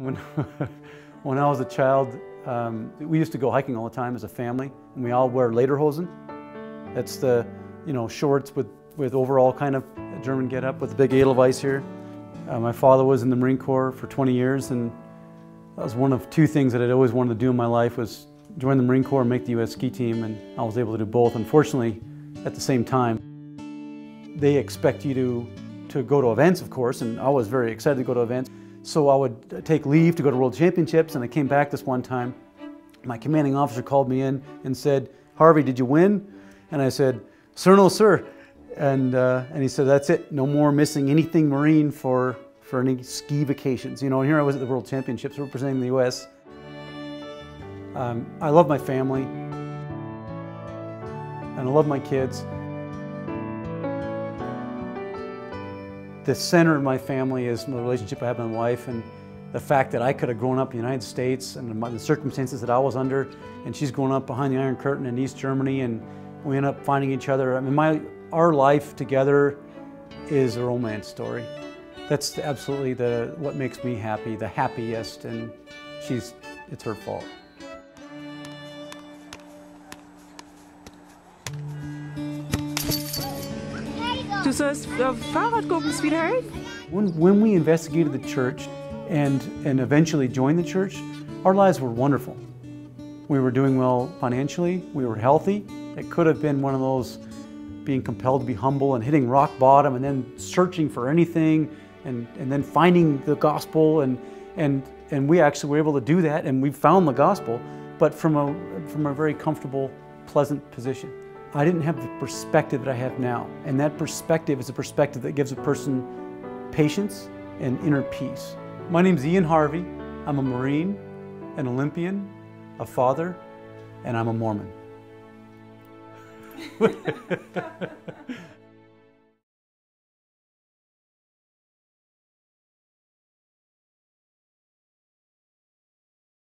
When, when I was a child, um, we used to go hiking all the time as a family, and we all wear lederhosen. That's the, you know, shorts with, with overall kind of German get-up with the big Edelweiss here. Uh, my father was in the Marine Corps for 20 years, and that was one of two things that I'd always wanted to do in my life was join the Marine Corps and make the U.S. ski team, and I was able to do both. Unfortunately, at the same time, they expect you to, to go to events, of course, and I was very excited to go to events. So I would take leave to go to World Championships, and I came back this one time. My commanding officer called me in and said, Harvey, did you win? And I said, sir, no, sir. And, uh, and he said, that's it, no more missing anything Marine for, for any ski vacations. You know, and here I was at the World Championships representing the U.S. Um, I love my family, and I love my kids. The center of my family is the relationship I have with my wife and the fact that I could have grown up in the United States and the circumstances that I was under, and she's grown up behind the Iron Curtain in East Germany, and we end up finding each other. I mean, my, our life together is a romance story. That's absolutely the, what makes me happy, the happiest, and she's, it's her fault. Du sollst auf uh, Fahrrad gucken, sweetheart. When, when we investigated the church and, and eventually joined the church, our lives were wonderful. We were doing well financially, we were healthy. It could have been one of those being compelled to be humble and hitting rock bottom and then searching for anything and, and then finding the gospel and, and, and we actually were able to do that and we found the gospel, but from a, from a very comfortable, pleasant position. I didn't have the perspective that I have now. And that perspective is a perspective that gives a person patience and inner peace. My name is Ian Harvey. I'm a Marine, an Olympian, a father, and I'm a Mormon.